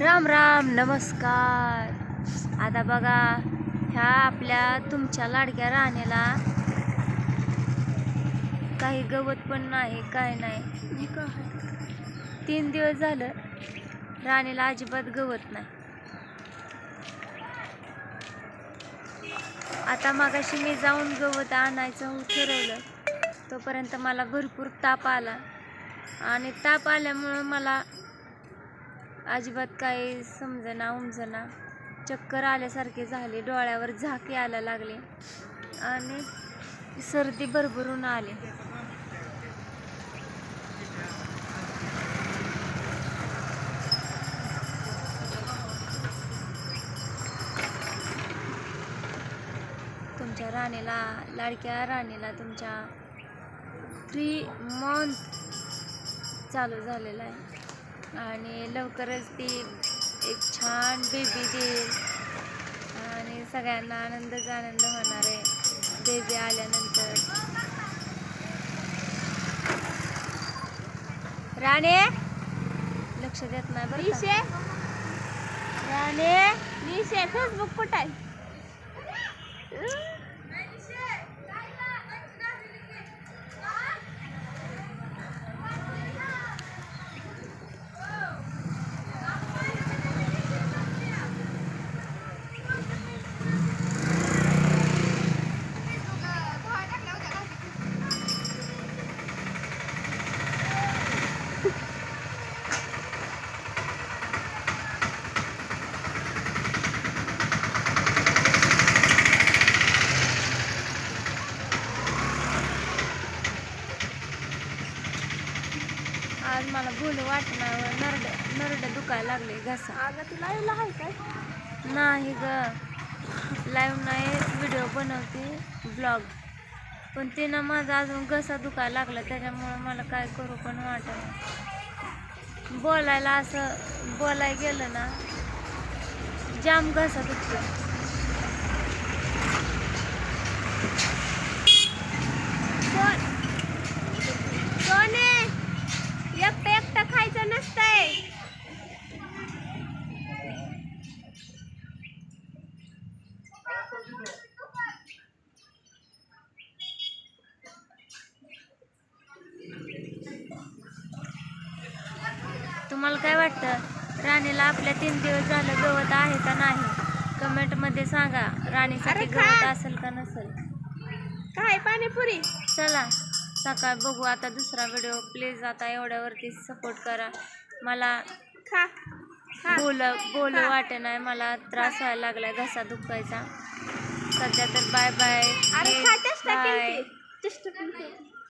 राम राम नमस्कार. आता बघा ह्या आपल्या तुमच्या लाडक्या राहण्याला काही गवत पण नाही काय नाही. तीन दिवस झालं राणीला अजिबात गवत नाही. आता मागाशी मी जाऊन गवत आणायचं ठरवलं तोपर्यंत मला भरपूर ताप आला. आणि ताप आल्यामुळं मला अजिबात काही समजना उमजना चक्कर आल्यासारखे झाले. डोळ्यावर झाके यायला लागले. आणि सर्दी भरभरून आली. तुमच्या राणीला लाडक्या राणीला तुमच्या थ्री मंथ चालू झालेला आहे. आणि लवकरच ती एक छान बेबी देईल आणि सगळ्यांना आनंदच आनंद होणार आहे. बेबी आल्यानंतर. राणे? लक्ष देत नाही बरं राणे? निशे फेसबुक कुठं आहे? आज मला बोलू वाटणार नरड नरड दुखायला लागले घसा. अगं तुला एवढं आहे काय? नाही ग. लाईव्ह नाही व्हिडिओ बनवते ब्लॉग पण तिनं माझा अजून घसा दुखायला लागला त्याच्यामुळं मला काय करू पण वाटत बोलायला असं बोलायला गेलं ना जाम घसा दुखतो तुम्हाला काय वाटतं? राणीला आपल्या तीन दिवस झालं गवत आहे का नाही? कमेंटमध्ये सांगा. राणीसाठी. गवत असेल का नसेल? काय पाणीपुरी. चला. सकाळ बघू आता दुसरा व्हिडिओ प्लीज आता एवढ्यावरती सपोर्ट करा. मला खा. बोल बोल हा. वाटे नाही मला त्रास व्हायला लागलाय घसा दुखायचा. सध्या तर बाय बाय बाय